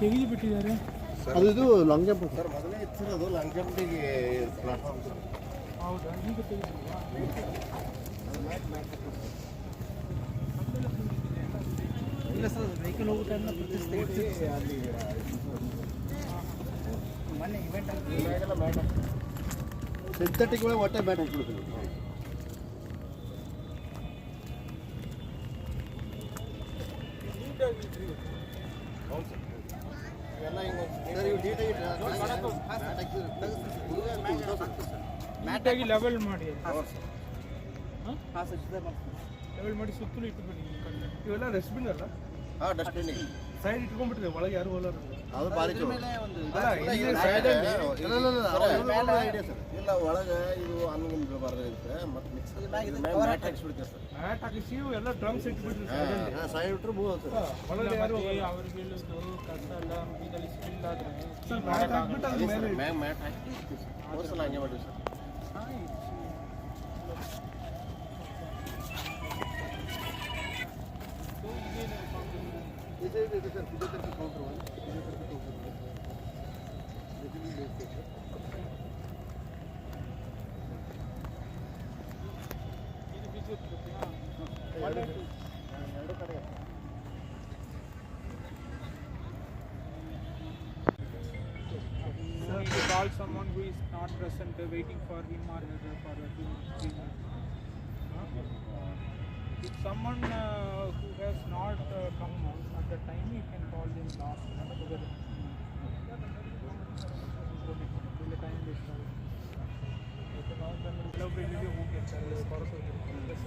ತೆಗೆದು ಬಿಟ್ಟಿದ್ದಾರೆ? ಅದು ಇದು ಲಾಂಗ್ ಜಂಪ್ ಸರ್ ಮೊದಲೇ ಇತ್ತು ಅದು ಲಾಂಗ್ ಜಂಪಿಗೆ ಪ್ಲಾಟ್ಫಾರ್ಮ್ ಸರ್ ಹೌದಾ? ಈಗ ಇಲ್ಲ ಸರ್ ವೆಹಿಕಲ್ ಹೋಗೋ ಟೈಮ್ನ ಪ್ರತಿಷ್ಠೆ ಅಲ್ಲಿ ಮೊನ್ನೆ ಇವೆಂಟ್ ಮ್ಯಾಟ್ ಸಿಂಥೆಟಿಕ್ ಒಳಗೆ ಹೊಟ್ಟೆ ಮ್ಯಾಟ್ ಹಾಕ್ಬಿಡ್ತೀವಿ ನೀಟಾಗಿ ಲೆವೆಲ್ ಮಾಡಿ ಹಾಂ? ಲೆವೆಲ್ ಮಾಡಿ ಸುತ್ತಲೂ ಇಟ್ಬಿಡಿ ಇವೆಲ್ಲ ಡಸ್ಟ್ಬಿನ್ ಅಲ್ಲ? ಹಾಂ ಡಸ್ಟ್ಬಿನ್ ಸೈಡ್ ಇಟ್ಕೊಂಡ್ಬಿಟ್ಟಿದೆ ಒಳಗೆ ಯಾರು ಹೋಗಲ್ಲ ಅದು ಭಾರಿ ಚಲೋ. ಇಲ್ಲ, ಇಲ್ಲಿ ಇಲ್ಲ, side ಅಲ್ಲಿ- ಇಲ್ಲ, ಇಲ್ಲ, ಇಲ್ಲ, ಇಲ್ಲ, ಅವ್ರು ಹೇಳೋದು idea ಸರ್. ಇಲ್ಲ ಒಳಗೆ ಇದು ಅನ್ಗುಮ್ ಬೀಳಬಾರ್ದು ಇರುತ್ತೆ ಮತ್ತೆ ಮಿಕ್ಸ್ ಮ್ಯಾಟ್ ಹಾಕ್ಸ್ಬಿಡ್ತೀವಿ ಸರ್. ಮ್ಯಾಟ್ ಹಾಕಿಸಿ ಎಲ್ಲ ಡ್ರಮ್ಸ್ ಇಟ್ಬಿಟ್ರಿ ಹಾಂ ಸೈಡ್ ಬಿಟ್ರೆ ಇಲ್ಲ ಅವ್ರಿಗೆ ಕಸ ಎಲ್ಲ ಸ್ಪಿಲ್ ಆದ್ರೆ ಸ್ವಲ್ಪ ಮ್ಯಾಟ್ ಹಾಕ್ಬಿಟ್ಟು ಮ್ಯಾಟ್ ಹಾಕಿ ಹೋದ ಸಲ ಹಂಗೆ ಮಾಡಿವಿ sir. ಇದೆ ಇದೆ ಇದೆ ಸರ್ ಫಿಸಿಯೋಥೆರಪಿ ಕೌಂಟರ್ ಒಂದು ಫಿಸಿಯೋಥೆರಪಿ ಕೌಂಟರ್ ಇದು ಫಿಸಿಯೋಥೆರಪಿನಾ ಎರಡು ಕಡೆ So if you call someone who is not present, uh, waiting for him or her for a two, three minutes. Uh, If someone uh, who has not uh, come out at the time, you can call them last minute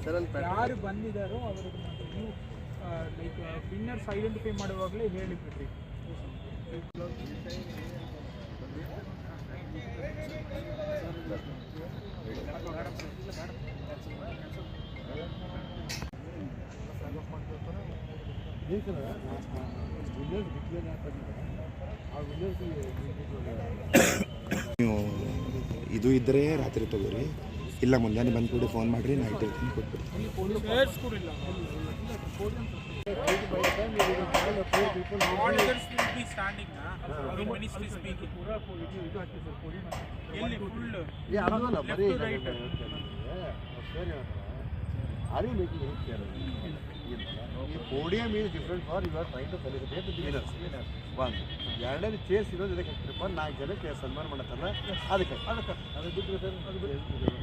sir ಅಲ್ಲಿ ಯಾರು ಬಂದಿದ್ದಾರೋ ಅವ್ರಿಗೆ ಮಾತ್ರ ನೀವು like winners identify ಮಾಡುವಾಗಲೇ ಹೇಳಿಬಿಡ್ರಿ ನೀವು ಇದು ಇದ್ರೆ ರಾತ್ರಿ ತಗೋರಿ ಇಲ್ಲ ಮುಂಜಾನೆ ಬಂದ್ಬಿಡಿ ಫೋನ್ ಮಾಡಿರಿ ನೈಟ್ ಹೇಳ್ತೀನಿ ಕೊಟ್ಬಿಡ್ತೀನಿ ಚೇರ್ಸ್ ಕೂಡ ಇಲ್ಲ Auditors will be standing, huh? When minister is speaking. ಎಲ್ಲಿ full ಏ ಅದಲ್ಲ ಬರೀ Left to right. Are you making any care podium is different for you are train to felicitate the winners ಒಂದು ಎರಡನೇ ಚೇರ್ಸ್ ಇರೋದು ಇದಕ್ಕೆ ಹಾಕ್ತಿರಪ್ಪ ನಾಲ್ಕು ಜನಕ್ಕೆ ಸನ್ಮಾನ ಮಾಡತ್ತಲ್ಲ? ಅದಕ್ಕೆ. ಅದಕ್ಕೆ. ಅದು ಬಿಟ್ಟರೆ ಸರ್ ಅದು ಬಿಟ್ಟರೆ